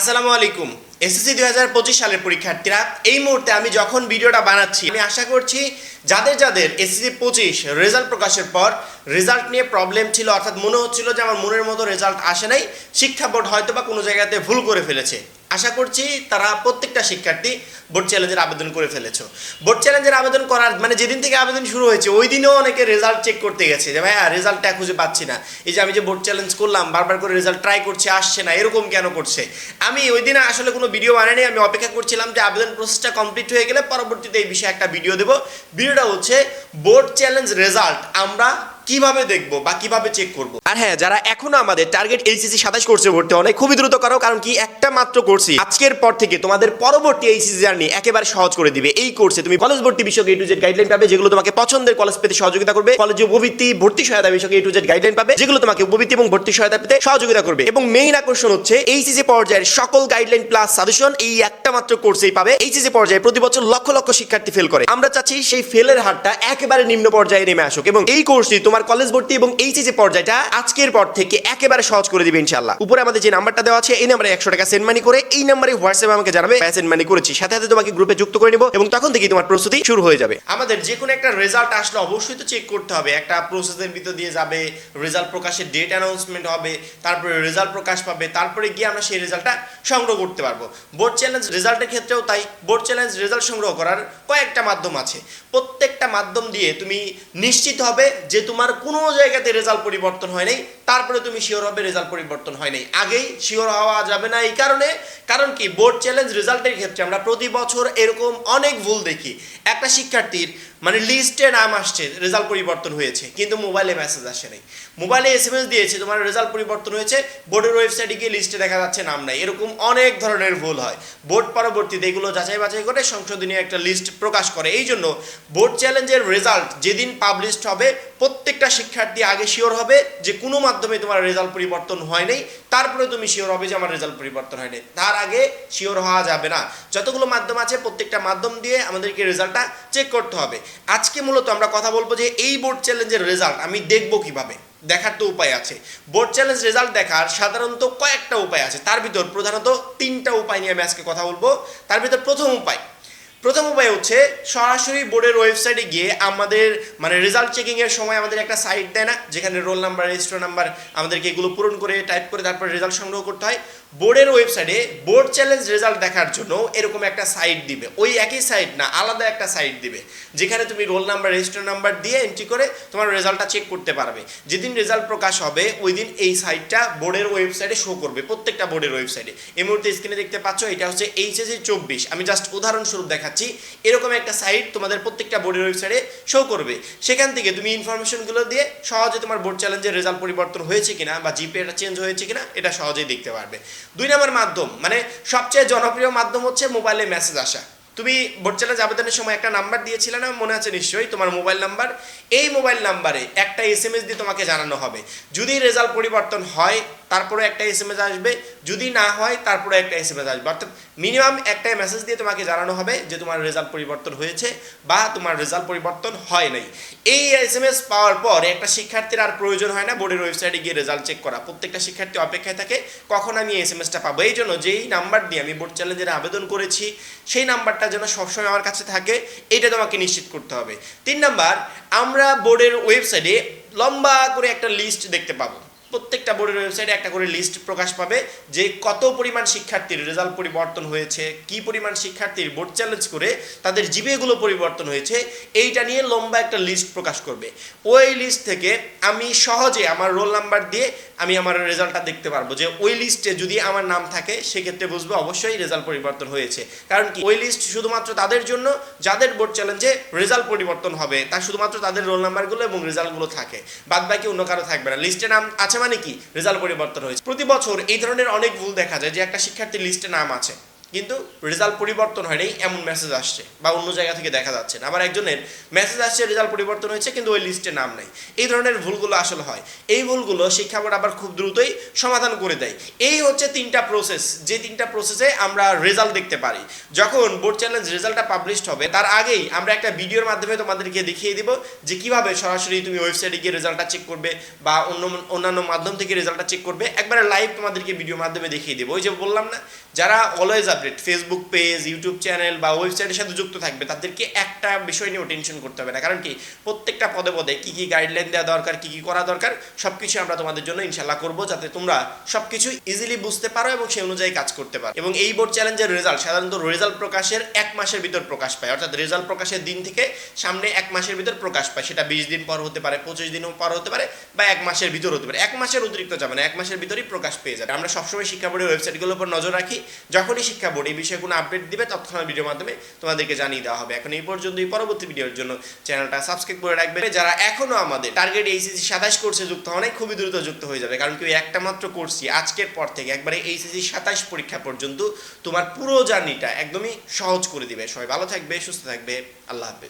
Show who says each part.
Speaker 1: আসসালামু আলাইকুম। এসএসসি দুই হাজার পঁচিশ সালের পরীক্ষার্থীরা, এই মুহূর্তে আমি যখন ভিডিওটা বানাচ্ছি, আমি আশা করছি যাদের যাদের এসএসসি পঁচিশ রেজাল্ট প্রকাশের পর রেজাল্ট নিয়ে প্রবলেম ছিল, অর্থাৎ মনে হচ্ছিল যে আমার মনের মতো রেজাল্ট আসে নাই, শিক্ষা বোর্ড হয়তো বা কোনো জায়গাতে ভুল করে ফেলেছে। আশা করছি তারা প্রত্যেকটা শিক্ষার্থী বোর্ড চ্যালেঞ্জের আবেদন করে ফেলেছো। বোর্ড চ্যালেঞ্জের আবেদন করার মানে যেদিন থেকে আবেদন শুরু হয়েছে, ওই দিনেও অনেকে রেজাল্ট চেক করতে গেছে যে, ভাইয়া রেজাল্টটা খুঁজে পাচ্ছি না। এই যে আমি যে বোর্ড চ্যালেঞ্জ করলাম, বারবার করে রেজাল্ট ট্রাই করছে, আসছে না, এরকম কেন করছে? আমি ওই দিনে আসলে কোনো ভিডিও বানাইনি, আমি অপেক্ষা করছিলাম যে আবেদন প্রসেসটা কমপ্লিট হয়ে গেলে পরবর্তীতে এই বিষয়ে একটা ভিডিও দেবো। ভিডিওটা হচ্ছে বোর্ড চ্যালেঞ্জ রেজাল্ট আমরা কীভাবে দেখব বা কীভাবে চেক করব? আর হ্যাঁ যারা এখনও আমাদের টার্গেট এইচএসসি সাতাশ কোর্সে ভর্তি অনেক খুবই দ্রুত করো, কারণ কি একটা মাত্র কোর্সই আজকের পর থেকে তোমাদের পরবর্তী এইচএসসি জার্নি একেবারে সহজ করে দিবে। এই কোর্সে তুমি কলেজ ভর্তি বিষয়ক এ টু জেড গাইডলাইন পাবে, যেগুলো তোমাকে পছন্দের কলেজ পেতে সহযোগিতা করবে কলেজে উপবৃত্তি, ভর্তি সহায়তা বিষয়ক এ টু জেড গাইডলাইন পাবে, যেগুলো তোমাকে উপবৃত্তি এবং ভর্তি সহায়তা পেতে সহযোগিতা করবে। এবং মেইন আকর্ষণ হচ্ছে এইচএসসি পর্যায়ের সকল গাইডলাইন প্লাস সাজেশন এই একটা মাত্র কোর্সেই পাবে। এইচএসসি পর্যায়ে প্রতি বছর লক্ষ লক্ষ শিক্ষার্থী ফেল করে। আমরা চাচ্ছি সেই ফেলের হারটা একেবারে নিম্ন পর্যায়ে নেমে আসুক। এবং এই কোর্সটি তোমার কলেজ ভর্তি এবং এইচএসসি পর্যায়টা, আজকের পর থেকে একেবারে সহজ করে দিবে ইনশাআল্লাহ। উপরে আমাদের যে নাম্বারটা দেওয়া আছে, এই নাম্বারে একশো টাকা সেন্ড মানি করে, এই নাম্বারে হোয়াটসঅ্যাপে আমাকে জানাবে সেন্ড মানি করেছি। সাথে সাথে তোমাকে গ্রুপে যুক্ত করে নিব এবং তখন থেকেই তোমার প্রস্তুতি শুরু হয়ে যাবে। আমাদের যে কোনো একটা রেজাল্ট আসলে অবশ্যই তো চেক করতে হবে। একটা প্রসেসের ভিতর দিয়ে যাবে রেজাল্ট প্রকাশের ডেট অ্যানাউন্সমেন্ট হবে, তারপরে রেজাল্ট প্রকাশ পাবে, তারপরে গিয়ে আমরা সেই রেজাল্টটা সংগ্রহ করতে পারব। বোর্ড চ্যালেঞ্জ রেজাল্টের ক্ষেত্রেও তাই বোর্ড চ্যালেঞ্জ রেজাল্ট সংগ্রহ করার কয়েকটা মাধ্যম আছে। প্রত্যেকটা মাধ্যম দিয়ে তুমি নিশ্চিত হবে যে তোমার কোনো জায়গাতে রেজাল্ট পরিবর্তন হয় নাই। তারপরে তুমি শিওর হবে রেজাল্ট পরিবর্তন হয় নাই। আগেই শিওর হওয়া যাবে না এই কারণে। কারণ কি? বোর্ড চ্যালেঞ্জ রেজাল্টের ক্ষেত্রে আমরা প্রতি বছর এরকম অনেক ভুল দেখি। একটা শিক্ষার্থীর মানে লিস্টে নাম আসছে রেজাল্ট পরিবর্তন হয়েছে, কিন্তু মোবাইলে মেসেজ আসে নাই। মোবাইলে এস এম এস দিয়েছে, তোমার রেজাল্ট পরিবর্তন হয়েছে বোর্ডের ওয়েবসাইটে গিয়ে লিস্টে দেখা যাচ্ছে নাম নাই। এরকম অনেক ধরনের ভুল হয়। বোর্ড পরবর্তীতে এগুলো যাচাই বাছাই করে সংশোধনীয় একটা লিস্ট প্রকাশ করে। এই জন্য বোর্ড চ্যালেঞ্জের রেজাল্ট যেদিন পাবলিশড হবে, প্রত্যেকটা শিক্ষার্থী আগে শিওর হবে যে কোনো মাধ্যমে তোমার রেজাল্ট পরিবর্তন হয় নাই। তারপরে তুমি শিওর হবে যে আমার রেজাল্ট পরিবর্তন হয়নি তার আগে শিওর হওয়া যাবে না। যতগুলো মাধ্যম আছে, প্রত্যেকটা মাধ্যম দিয়ে আমাদেরকে রেজাল্টটা চেক করতে হবে। আজকে মূলত আমরা কথা বলব যে এই বোর্ড চ্যালেঞ্জের রেজাল্ট আমি দেখব কীভাবে। দেখার তো উপায় আছে। বোর্ড চ্যালেঞ্জ রেজাল্ট দেখার সাধারণত কয়েকটা উপায় আছে। তার ভিতর প্রধানত তিনটা উপায় নিয়ে আমি আজকে কথা বলব। তার ভিতর প্রথম উপায়। প্রথম উপায় হচ্ছে সরাসরি বোর্ডের ওয়েবসাইটে গিয়ে আমাদের মানে রেজাল্ট চেকিং এর সময় আমাদের একটা সাইট দেয় না, যেখানে রোল নাম্বার রেজিস্টার নাম্বার আমাদেরকে এগুলো পূরণ করে টাইপ করে তারপরে রেজাল্ট সংগ্রহ করতে হয়। বোর্ডের ওয়েবসাইটে বোর্ড চ্যালেঞ্জ রেজাল্ট দেখার জন্য এরকম একটা সাইট দিবে। ওই একই সাইট না, আলাদা একটা সাইট দিবে। যেখানে তুমি রোল নাম্বার, রেজিস্টার নাম্বার দিয়ে এন্ট্রি করে তোমার রেজাল্টটা চেক করতে পারবে। যেদিন রেজাল্ট প্রকাশ হবে, ওই দিন এই সাইটটা বোর্ডের ওয়েবসাইটে শো করবে, প্রত্যেকটা বোর্ডের ওয়েবসাইটে। এই মুহূর্তে স্ক্রিনে দেখতে পাচ্ছ, এটা হচ্ছে এইচএসি চব্বিশ। আমি জাস্ট উদাহরণস্বরূপ দেখাচ্ছি, এরকম একটা সাইট তোমাদের প্রত্যেকটা বোর্ডের ওয়েবসাইটে শো করবে। সেখান থেকে তুমি ইনফরমেশনগুলো দিয়ে সহজে তোমার বোর্ড চ্যালেঞ্জের রেজাল্ট পরিবর্তন হয়েছে কিনা বা জিপিএটা চেঞ্জ হয়েছে কিনা, এটা সহজেই দেখতে পারবে। দুই নম্বর মাধ্যম মানে সবচেয়ে জনপ্রিয় মাধ্যম হচ্ছে মোবাইলে মেসেজ আসা। তুমি চ্যালেঞ্জ আবেদনের সময় একটা নাম্বার দিয়েছিলে না, মনে আছে নিশ্চয়ই, তোমার মোবাইল নাম্বার এই মোবাইল নাম্বারে একটা এস এম এস দিয়ে তোমাকে জানানো হবে। যদি রেজাল্ট পরিবর্তন হয় তারপরে একটা এস এম এস আসবে। যদি না হয়, তারপরে একটা এস এম এস আসবে। অর্থাৎ মিনিমাম একটা মেসেজ দিয়ে তোমাকে জানানো হবে যে তোমার রেজাল্ট পরিবর্তন হয়েছে বা তোমার রেজাল্ট পরিবর্তন হয় নাই। এই এস এম এস পাওয়ার পর একটা শিক্ষার্থীর আর প্রয়োজন হয় না বোর্ডের ওয়েবসাইটে গিয়ে রেজাল্ট চেক করা। প্রত্যেকটা শিক্ষার্থী অপেক্ষায় থাকে, কখন আমি এস এম এসটা পাবো। এই জন্য যেই নাম্বার দিয়ে আমি বোর্ড চ্যালেঞ্জের আবেদন করেছি, সেই নাম্বারটা যেন সবসময় আমার কাছে থাকে, এটা তোমাকে নিশ্চিত করতে হবে। তিন নাম্বার আমরা বোর্ডের ওয়েবসাইটে লম্বা করে একটা লিস্ট দেখতে পাবো। প্রত্যেকটা বোর্ডের ওয়েবসাইটে একটা করে লিস্ট প্রকাশ পাবে যে কত পরিমাণ শিক্ষার্থীর রেজাল্ট পরিবর্তন হয়েছে, কি পরিমাণ শিক্ষার্থীর বোর্ড চ্যালেঞ্জ করে তাদের জিবিএগুলো পরিবর্তন হয়েছে, এইটা নিয়ে লম্বা একটা লিস্ট প্রকাশ করবে। ওই লিস্ট থেকে আমি সহজে আমার রোল নাম্বার দিয়ে আমি আমার রেজাল্টটা দেখতে পারব যে ওই লিস্টে যদি আমার নাম থাকে, সেক্ষেত্রে বুঝব অবশ্যই রেজাল্ট পরিবর্তন হয়েছে। কারণ কি? ওই লিস্ট শুধুমাত্র তাদের জন্য, যাদের বোর্ড চ্যালেঞ্জে রেজাল্ট পরিবর্তন হবে তার শুধুমাত্র তাদের রোল নাম্বারগুলো এবং রেজাল্টগুলো থাকে। বাদ বাকি অন্য কারও থাকবে না। লিস্টে নাম আছে মানে কি? রেজাল্ট পরিবর্তন হয়েছে। প্রতি বছর এই ধরনের অনেক ভুল দেখা যায় যে একটা শিক্ষার্থীর লিস্টে নাম আছে। কিন্তু রেজাল্ট পরিবর্তন হয়নি, এমন মেসেজ আসছে বা অন্য জায়গা থেকে দেখা যাচ্ছে না। আবার একজনের মেসেজ আসছে রেজাল্ট পরিবর্তন হয়েছে, কিন্তু ওই লিস্টে নাম নেই। এই ধরনের ভুলগুলো আসলে হয়। এই ভুলগুলো শিক্ষা বোর্ড আবার খুব দ্রুতই সমাধান করে দেয়। এই হচ্ছে তিনটা প্রসেস যে তিনটা প্রসেসে আমরা রেজাল্ট দেখতে পারি। যখন বোর্ড চ্যালেঞ্জ রেজাল্টটা পাবলিশড হবে, তার আগেই আমরা একটা ভিডিওর মাধ্যমে তোমাদেরকে দেখিয়ে দিব যে কীভাবে সরাসরি তুমি ওয়েবসাইটে গিয়ে রেজাল্টটা চেক করবে বা অন্য অন্যান্য মাধ্যম থেকে রেজাল্টটা চেক করবে। একবারে লাইভ তোমাদেরকে ভিডিওর মাধ্যমে দেখিয়ে দেবো। ওই যে বললাম না, যারা always update Facebook page YouTube channel বা ওয়েবসাইটের সাথে যুক্ত থাকবে, তাদেরকে একটা বিষয় নিয়েও টেনশন করতে হবে না। কারণ কি? প্রত্যেকটা পদে পদে কী কী গাইডলাইন দেওয়া দরকার, কী কী করা দরকার সব কিছু আমরা তোমাদের জন্য ইনশাল্লাহ করব যাতে তোমরা সব কিছু ইজিলি বুঝতে পারো এবং সেই অনুযায়ী কাজ করতে পারো। এবং এই বোর্ড চ্যালেঞ্জের রেজাল্ট সাধারণত রেজাল্ট প্রকাশের এক মাসের ভিতর প্রকাশ পায়। অর্থাৎ রেজাল্ট প্রকাশের দিন থেকে সামনে এক মাসের ভিতর প্রকাশ পায়। সেটা বিশ দিন পর হতে পারে, পঁচিশ দিন পর হতে পারে বা এক মাসের ভিতর হতে পারে। এক মাসের অতিরিক্ত যাবে না এক মাসের ভিতরই প্রকাশ পেয়ে যাবে। আমরা সবসময় শিক্ষা বোর্ডের ওয়েবসাইটগুলোর উপর নজর রাখি। যখনই শিক্ষা বোর্ড এই বিষয়ে কোনো আপডেট দিবে, তৎক্ষণাৎ ভিডিওর মাধ্যমে তোমাদেরকে জানিয়ে দেওয়া হবে। এখন এই পর্যন্তই, পরবর্তী ভিডিওর জন্য চ্যানেলটা সাবস্ক্রাইব করে রাখবে যারা এখনও আমাদের টার্গেট এইসিসি সাতাশ কোর্সে যুক্ত নাই, খুবই দ্রুত যুক্ত হয়ে যাবে। কারণ কি একটা মাত্র কোর্সই আজকের পর থেকে একবারে এইসিসি সাতাশ পরীক্ষা পর্যন্ত তোমার পুরো জার্নিটা একদমই সহজ করে দিবে। সবাই ভালো থাকবে, সুস্থ থাকবে। আল্লাহ হাফেজ।